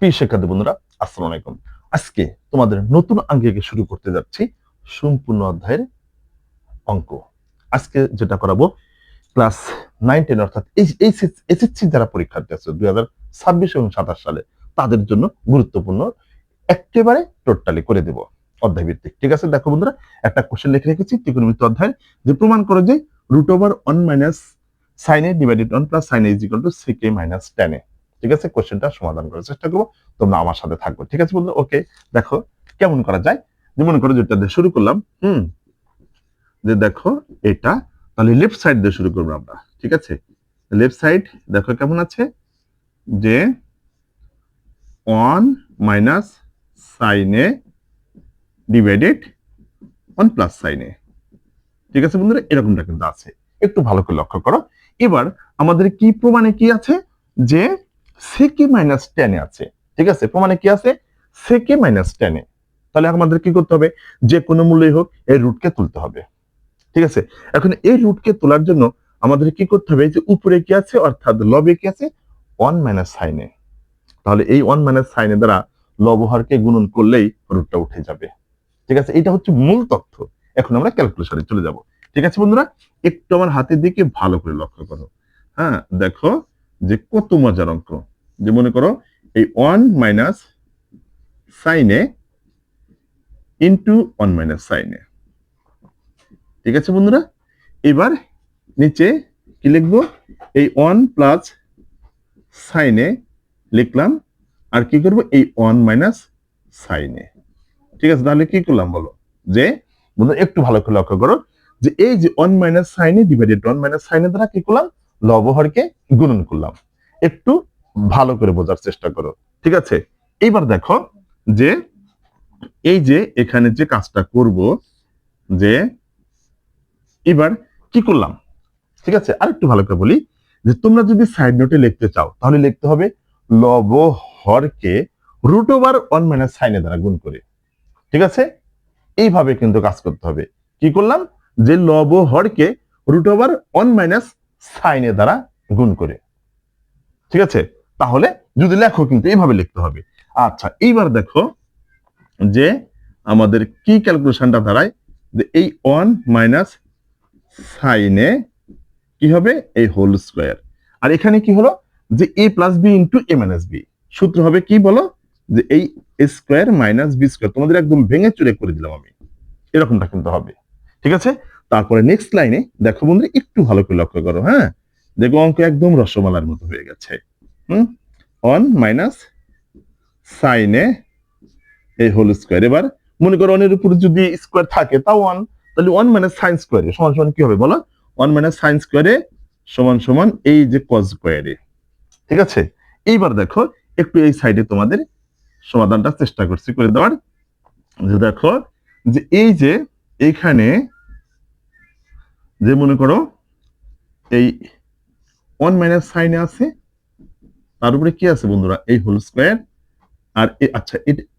প্রিয় শিক্ষার্থী বন্ধুরা, আসসালামু আলাইকুম। আজকে তোমাদের নতুন আঙ্গিকে শুরু করতে যাচ্ছি সম্পূর্ণ অধ্যায়ের অঙ্ক। আজকে যেটা করাবো ক্লাস নাইন টেন অর্থাৎ এসএসসি যারা পরীক্ষার্থী আছে, দুই হাজার ছাব্বিশ এবং সাতাশ সালে, তাদের জন্য গুরুত্বপূর্ণ একেবারে টোটালি করে দেব অধ্যায় ভিত্তিক ঠিক আছে? দেখো বন্ধুরা, একটা কোশ্চেন লিখে রেখেছি ত্রিকোণমিতি অধ্যায়, যে প্রমাণ করো যে root over one minus sine A divided one plus sine A is to sec minus tan A ঠিক আছে? কোশ্চেনটা সমাধান করার চেষ্টা করব। তোমরা আমার সাথে থাকবে ঠিক আছে বন্ধু? ওকে দেখো কেমন করা যায়? যে মনে করো যেটা দিয়ে শুরু করলাম, হুম? যে দেখো এটা, তাহলে লেফট সাইড দিয়ে শুরু করব আমরা, ঠিক আছে? লেফট সাইড দেখো কেমন আছে? যে one minus sine A divided one plus sine A ঠিক আছে বন্ধুরা? এরকমটা কিন্তু আছে। একটু ভালো করে লক্ষ্য করো। এবার আমাদের কি প্রমাণে কি আছে? যে সেকে মাইনাস টেনে আছে। ঠিক আছে? প্রমাণে কি আছে? সেকে মাইনাস টেনে তাহলে আমাদের কি করতে হবে? যে কোনো মূল্যই হোক এই রুটকে তুলতে হবে। ঠিক আছে? এখন এই রুটকে তোলার জন্য আমাদের কি করতে হবে? যে উপরে কি আছে? অর্থাৎ লবে কি আছে? ওয়ান মাইনাস সাইনে তাহলে এই ওয়ান মাইনাস সাইনে দ্বারা লবহারকে গুণন করলেই রুটটা উঠে যাবে। ঠিক আছে? এটা হচ্ছে মূল তথ্য। এখন আমরা ক্যালকুলেশনে চলে যাব। ঠিক আছে বন্ধুরা? একটু আমার হাতের দিকে ভালো করে লক্ষ্য করো। হ্যাঁ দেখো যে কত মজার অঙ্ক। যে মনে করো এই one minus sine A into one minus sine A ঠিক আছে বন্ধুরা? এবার নিচে কি লিখব? এই ওয়ান প্লাস সাইনে লিখলাম। আর কি করব? এই ওয়ান মাইনাস সাইনে ঠিক আছে, তাহলে কি করলাম বলো? যে বন্ধুরা একটু ভালো করে লক্ষ্য করো। যে এই যে one minus sine A divided one minus sine A দ্বারা কি করলাম? লবহরকে গুণন করলাম। একটু ভালো করে বোঝার চেষ্টা করো। ঠিক আছে? এইবার দেখো যে, এই যে এখানে যে কাজটা করব, যে এবার কি করলাম? ঠিক আছে? আর একটু ভালো করে বলি যে, তোমরা যদি সাইড নোটে লিখতে চাও, তাহলে লিখতে হবে লব হরকে রুট ওভার ওয়ান মাইনাস সাইনে দ্বারা গুণ করে। ঠিক আছে? এইভাবে কিন্তু কাজ করতে হবে। কি করলাম? যে লব হরকে রুট ওভার ওয়ান মাইনাস সাইনে দ্বারা গুণ করে। ঠিক আছে? তাহলে যদি লেখো কিন্তু এইভাবে লিখতে হবে। আচ্ছা এইবার দেখো যে আমাদের কি ক্যালকুলেশনটা দাঁড়ায়? যে এই ওয়ান মাইনাস সাইনে কি হবে? এই হোল স্কোয়ার আর এখানে কি হলো? যে A plus B into A minus B সূত্র হবে কি বলো? যে এই স্কোয়ার মাইনাস বি স্কোয়ার তোমাদের একদম ভেঙে চুরে করে দিলাম আমি। এরকমটা কিন্তু হবে। ঠিক আছে? তারপরে নেক্সট লাইনে দেখো বন্ধুরা, একটু ভালো করে লক্ষ্য করো হ্যাঁ? দেখো অঙ্ক একদম রসমালার মতো হয়ে গেছে। ওয়ান মাইনাস সাইনে এই হোল স্কোয়ার এবার মনে করো ওয়ানের উপরে যদি স্কোয়ার থাকে, তাও ওয়ান তাহলে ওয়ান মাইনাস সাইন স্কোয়ারে সমান সমান কি হবে বলো? ওয়ান মাইনাস সাইন স্কোয়ারে সমান সমান এই যে কজ স্কোয়ারে ঠিক আছে? এইবার দেখো, একটু এই সাইডে তোমাদের সমাধানটা চেষ্টা করছি করে দেওয়ার। যে দেখো, যে এই যে এইখানে যে মনে করো, এই ওয়ান মাইনাস সাইনে আছে তার উপরে কি আছে বন্ধুরা? এই হোল স্কোয়ার আর আচ্ছা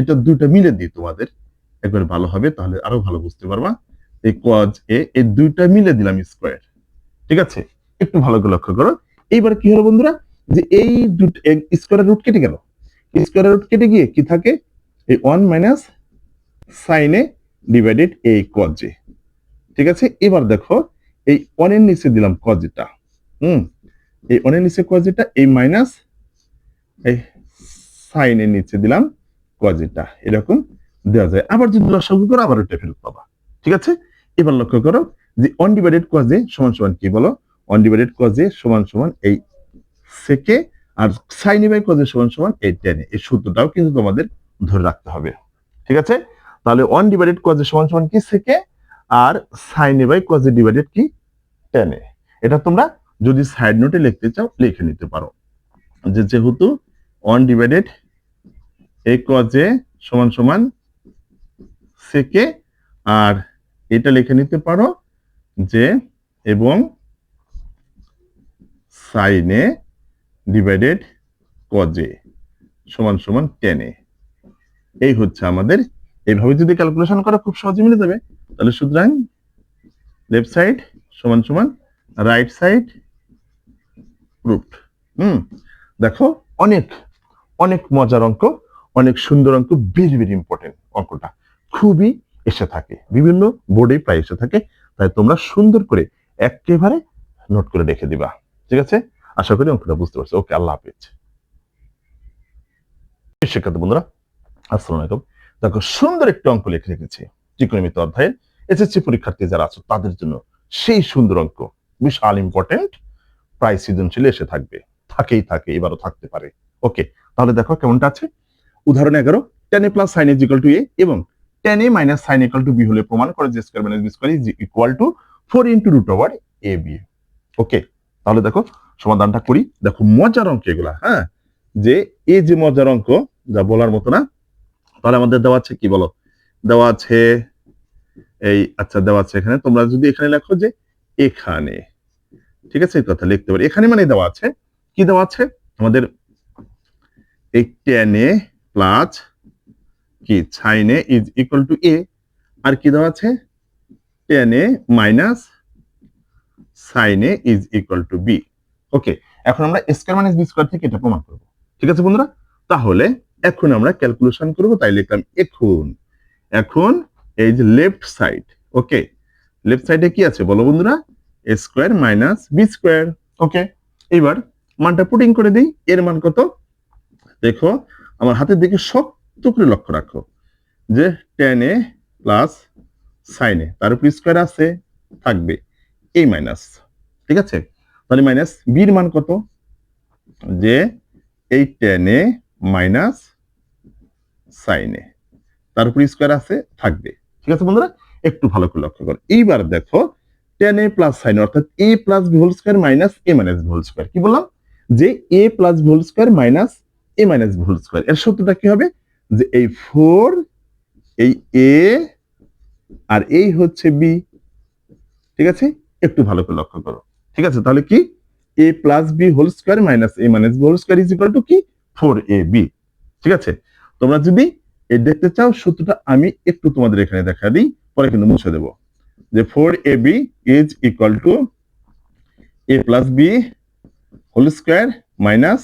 এটা দুইটা মিলে দিই তোমাদের। একবার ভালো হবে, তাহলে আরও ভালো বুঝতে পারবা। এই কজ এ এই দুইটা মিলে দিলাম স্কোয়ার ঠিক আছে? একটু ভালো করে লক্ষ্য করো। এইবার কি হলো বন্ধুরা? যে এই দুটো স্কোয়ারের রুট কেটে গেল। স্কোয়ারের রুট কেটে গিয়ে কি থাকে? এই one minus sine A divided এই কজ এ ঠিক আছে? এবার দেখো, এই ওয়ানের নিচে দিলাম কজ এটা হুম? এই ওয়ানের নিচে কজ এটা এই মাইনাস এই সাইনের নিচে দিলাম কজ এটা এরকম দেওয়া যায়। আবার যদি লসাগু করো আবার ওটা ফেরত পাবা। ঠিক আছে? এবার লক্ষ্য করো যে অনডিভাইডেড কজে সমান সমান কি বলো? অনডিভাইডেড কজে সমান সমান এই সেকে আর সাইনে বাই কজে সমান সমান এই টেনে এই সূত্রটাও কিন্তু তোমাদের ধরে রাখতে হবে। ঠিক আছে? তাহলে অনডিভাইডেড কজে সমান সমান কি সেকে আর সাইনে বাই কজে ডিভাইডেড কি টেনে এটা তোমরা যদি সাইড নোটে লিখতে চাও, লিখে নিতে পারো। যে যেহেতু ওয়ান ডিভাইডেড এ এই কজে সমান সমান সেকে আর এটা লিখে নিতে পারো যে এবং সাইনে ডিভাইডেড কজে সমান সমান টেনে এই হচ্ছে আমাদের। এইভাবে যদি ক্যালকুলেশন করা, খুব সহজে মিলে যাবে। তাহলে সুতরাং লেফট সাইড সমান সমান রাইট সাইড প্রুফ হুম, দেখো অনেক। অনেক মজার অঙ্ক, অনেক সুন্দর অঙ্ক ভেরি ভেরি ইম্পর্টেন্ট অঙ্কটা। খুবই এসে থাকে, বিভিন্ন বোর্ডে প্রায় এসে থাকে, তাই তোমরা সুন্দর করে একেবারে নোট করে রেখে দিবা। ঠিক আছে? আশা করি অঙ্কটা বুঝতে পারছ। ওকে, আল্লাহ হাফিজ। শিক্ষার্থী বন্ধুরা, আসসালামু আলাইকুম। দেখো, সুন্দর একটি অঙ্ক লিখে রেখেছি ত্রিকোণমিত অধ্যায়ের এসএসসি পরীক্ষার্থী যারা আছো, তাদের জন্য সেই সুন্দর অঙ্ক, বিশাল ইম্পর্টেন্ট প্রায় সৃজনশীল এসে থাকবে, থাকেই থাকে, এবারও থাকতে পারে। ওকে তাহলে দেখো কেমনটা আছে? উদাহরণ এগারো tan A plus sine is equal to A এবং tan A minus sine equal to B হলে প্রমাণ করে যে square minus B square is equal to four into root over A B okay তাহলে দেখো সমাধানটা করি। দেখো মজার অঙ্ক এগুলা হ্যাঁ? যে এই যে মজার অঙ্ক, যা বলার মতো না, তাহলে আমাদের দেওয়া আছে কি বলো? দেওয়া আছে এই আচ্ছা দেওয়া আছে এখানে। তোমরা যদি এখানে লেখো যে এখানে, ঠিক আছে? এই কথা লিখতে পারি। এখানে মানে দেওয়া আছে, কি দেওয়া আছে? আমাদের এই টেন এ প্লাস কি? Sine A is equal to A আর কি দেওয়া আছে? Tan A minus sine A is equal to B okay এখন আমরা স্কয়ার মাইনাস বি স্কয়ার থেকে এটা প্রমাণ করব। ঠিক আছে বন্ধুরা? তাহলে এখন আমরা ক্যালকুলেশন করব, তাই লিখলাম এখন। এখন এই যে লেফট সাইড ওকে লেফট সাইডে কি আছে বলো বন্ধুরা? A square minus B square okay এবার মানটা পুটিং করে দিই, এর মান কত? দেখো, আমার হাতের দিকে শক্ত করে লক্ষ্য রাখো যে টেন এ প্লাস সাইনে তার উপর স্কোয়ার আছে, থাকবে এই মাইনাস ঠিক আছে? তাহলে মাইনাস বির মান কত? যে এই টেন এ মাইনাস সাইনে তার উপর স্কোয়ার আছে, থাকবে, ঠিক আছে বন্ধুরা? একটু ভালো করে লক্ষ্য করো। এইবার দেখো টেন এ প্লাস সাইন অর্থাৎ A plus B whole square minus A minus B whole square কি বললাম? যে A plus B whole square minus A minus B whole square এর সূত্রটা কি হবে? যে এই ফোর এই এ আর এই হচ্ছে বি ঠিক আছে? একটু ভালো করে লক্ষ্য করো। ঠিক আছে? তাহলে কি? A plus b whole square minus a minus b whole square is equal to কি? ফোর এ বি ঠিক আছে? তোমরা যদি এ দেখতে চাও সূত্রটা আমি একটু তোমাদের এখানে দেখা দিই, পরে কিন্তু মুছে দেব। যে four a b is equal to a plus b whole square minus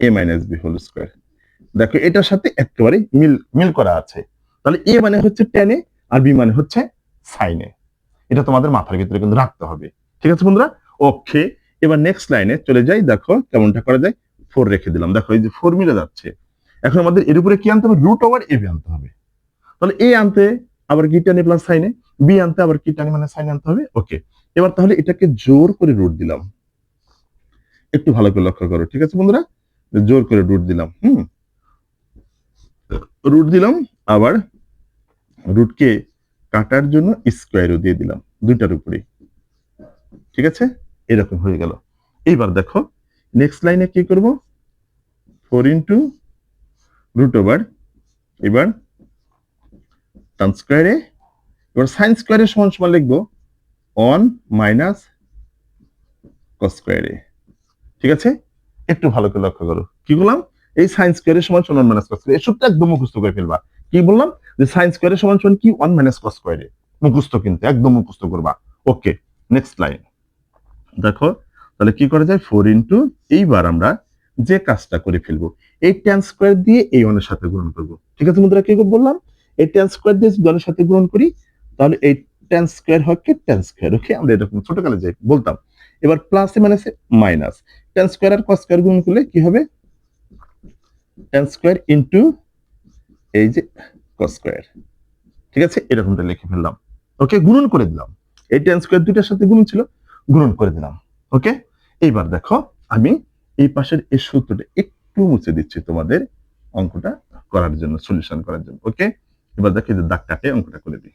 a minus b whole square দেখো, এটার সাথে একেবারে মিল মিল করা আছে। তাহলে এ মানে হচ্ছে টেনে আর বি মানে হচ্ছে সাইনে এটা তোমাদের মাথার ভিতরে কিন্তু রাখতে হবে। ঠিক আছে বন্ধুরা? ওকে এবার নেক্সট লাইনে চলে যাই। দেখো, কেমনটা করা যায়? ফোর রেখে দিলাম। দেখো, এই যে ফোর মিলে যাচ্ছে। এখন আমাদের এর উপরে কি আনতে হবে? রুট ওভার এ বি আনতে হবে। তাহলে এ আনতে আবার কি টানে প্লাস সাইনে বি আনতে আবার কি টানে মানে সাইন আনতে হবে? ওকে এবার তাহলে এটাকে জোর করে রুট দিলাম। একটু ভালো করে লক্ষ্য করো। ঠিক আছে বন্ধুরা? জোর করে রুট দিলাম, হুম? রুট দিলাম, আবার রুটকে কাটার জন্য স্কোয়ারও দিয়ে দিলাম, দুইটার উপরে ঠিক আছে? এরকম হয়ে গেল। এইবার দেখো নেক্সট লাইনে কি করব? ফোর ইন্টু রুট ওভার এবার টান স্কোয়ারে এবার সাইন স্কোয়ারে সমান সমান লিখব ওয়ান মাইনাস কস স্কোয়ারে ঠিক আছে? একটু ভালো করে লক্ষ্য করো। কি বললাম? এই সাইন স্কোয়ারের সমান সমান মাইনাস কস স্কোয়ার এসবটা একদম মুখস্থ করে ফেলবা। কি বললাম? যে সাইন স্কোয়ারের সমান সমান কি? ওয়ান মাইনাস কস স্কোয়ারে মুখস্থ কিন্তু একদম মুখস্থ করবা। ওকে নেক্সট লাইন দেখো তাহলে কি করা যায়? ফোর ইন্টু এইবার আমরা যে কাজটা করে ফেলব এই ট্যান স্কোয়ার দিয়ে এই ওয়ানের সাথে গ্রহণ করব। ঠিক আছে বন্ধুরা কি বললাম? এই ট্যান স্কোয়ার দিয়ে যদি ওয়ানের সাথে গ্রহণ করি তাহলে এই ট্যান স্কোয়ার হয় কি? ট্যান স্কোয়ার ওকে আমরা এরকম ছোটকালে যাই বলতাম। এবার প্লাসে মানে মাইনাস ট্যান স্কোয়ার আর কস স্কোয়ার গুণ করলে কি হবে? ট্যান স্কোয়ার ইন্টু এই যে কস স্কোয়ার ঠিক আছে? এরকমটা লিখে ফেললাম। ওকে? গুণন করে দিলাম। এই ট্যান স্কোয়ার দুইটার সাথে গুণন ছিল, গুণন করে দিলাম। ওকে? এইবার দেখো, আমি এই পাশের এই সূত্রটা একটু মুছে দিচ্ছি তোমাদের অঙ্কটা করার জন্য সলিউশন করার জন্য। ওকে? এবার দেখো যে দাগ কাটে, অঙ্কটা করে দিই।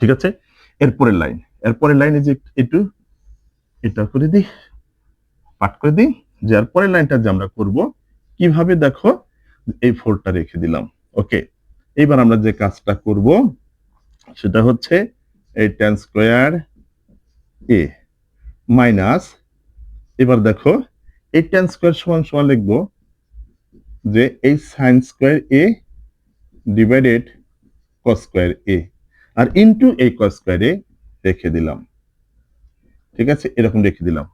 ঠিক আছে? এরপরের লাইন এরপরের লাইনে যে একটু, এটা করে দিই। পাঠ করে দিই, যে আর পরের লাইনটা যে আমরা করব, কীভাবে দেখো এই ফোরটা রেখে দিলাম। ওকে এইবার আমরা যে কাজটা করব, সেটা হচ্ছে এই টেন স্কোয়ার এ মাইনাস এবার দেখো এই টেন স্কোয়ার সমান সমান লিখব যে এই sine square a divided cos square a R into এই কস স্কোয়ার এ রেখে দিলাম। ঠিক আছে? এরকম রেখে দিলাম।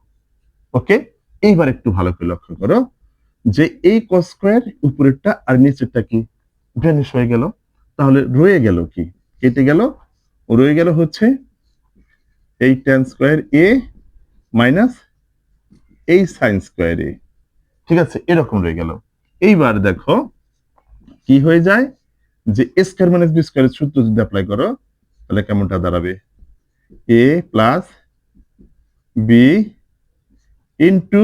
ওকে এইবার একটু ভালো করে লক্ষ্য করো যে এই কস স্কোয়ার উপরেরটা আর নিচেরটা কি? ভ্যানিশ হয়ে গেল। তাহলে রয়ে গেল কি? কেটে গেল। রয়ে গেল হচ্ছে এই টেন স্কোয়ার এ মাইনাস এই সাইন স্কোয়ার এ ঠিক আছে? এরকম রয়ে গেল। এইবার দেখো কি হয়ে যায়? যে স্কোয়ার মাইনাস বি স্কোয়ারের সূত্র যদি অ্যাপ্লাই করো, তাহলে কেমনটা দাঁড়াবে? A plus b into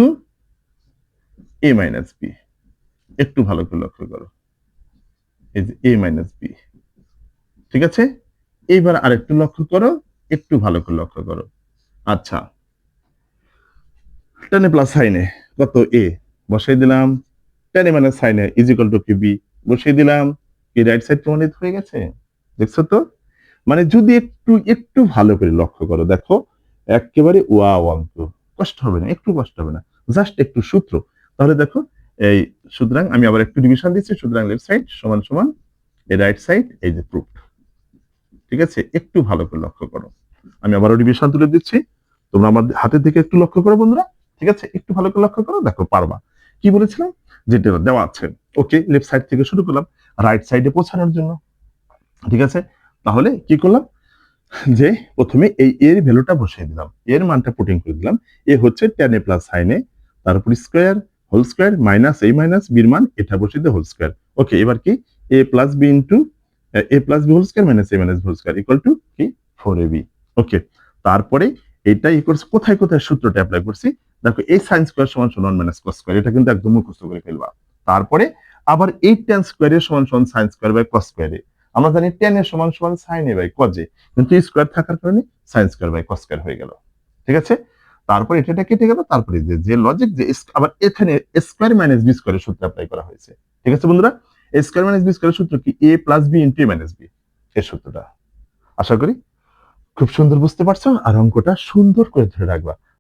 a minus b একটু ভালো করে লক্ষ্য করো। এই যে এ মাইনাস বি ঠিক আছে? এইবার আরেকটু লক্ষ্য করো, একটু ভালো করে লক্ষ্য করো। আচ্ছা। টেনে প্লাস সাইনে কত এ বসাই দিলাম। টেনে মানে সাইনে ইজিক্যাল টু কি বি বসিয়ে দিলাম। কি রাইট সাইড প্রমাণিত হয়ে গেছে। দেখছ তো? মানে যদি একটু একটু ভালো করে লক্ষ্য করো, দেখো, একেবারে ওয়া অঙ্ক। কষ্ট হবে না, একটু কষ্ট হবে না। জাস্ট একটু সূত্র। তাহলে দেখো, এই সুতরাং আমি আবার একটু ডিভিশন দিচ্ছি, সুতরাং লেফট সাইড সমান সমান, এই রাইট সাইড এই যে প্রুফ ঠিক আছে? একটু ভালো করে লক্ষ্য করো। আমি আবারও ডিভিশন তুলে দিচ্ছি। তোমরা আমার হাতের দিকে একটু লক্ষ্য করো বন্ধুরা। ঠিক আছে? একটু ভালো করে লক্ষ্য করো, দেখো পারবা। কি বলেছিলাম? যেটা দেওয়া আছে। ওকে লেফট সাইড থেকে শুরু করলাম রাইট সাইডে পৌঁছানোর জন্য। ঠিক আছে? তাহলে কি করলাম? যে প্রথমে এই এর ভ্যালুটা বসিয়ে দিলাম। এর মানটা পুটিং করে দিলাম। এ হচ্ছে টেন এ প্লাস সাইনে তারপর স্কোয়ার হোল স্কোয়ার মাইনাস এই মাইনাস বির মান, এটা বসিয়ে দিয়ে হোল স্কোয়ার ওকে এবার কি? A plus b into a plus b whole square minus a minus whole square equal to কি? ফোর এ বি ওকে তারপরে এটা ই কোথায় কোথায় সূত্রটা অ্যাপ্লাই করছি? দেখো এই সাইন স্কোয়ার সমান সমান মাইনাস কস স্কোয়ার এটা কিন্তু একদম মুখস্থ করে ফেলবা। তারপরে আবার এই টেন স্কোয়ারের সমান সমান সাইন স্কোয়ার বাই কস স্কোয়ারে আমরা জানি টেন এর সমান সমান সাইন এ বাই কজে কিন্তু স্কোয়ার থাকার কারণে sine square by cos square হয়ে গেল। ঠিক আছে? তারপর এটা কেটে গেল, তারপরে যে যে লজিক যে আবার এখানে স্কোয়ার মাইনাস বি স্কোয়ারের সূত্র অ্যাপ্লাই করা হয়েছে। ঠিক আছে বন্ধুরা? স্কোয়ার মাইনাস বি স্কোয়ারের সূত্র কি? A plus b into minus b এর সূত্রটা। আশা করি খুব সুন্দর বুঝতে পারছ, আর অঙ্কটা সুন্দর করে ধরে রাখবা।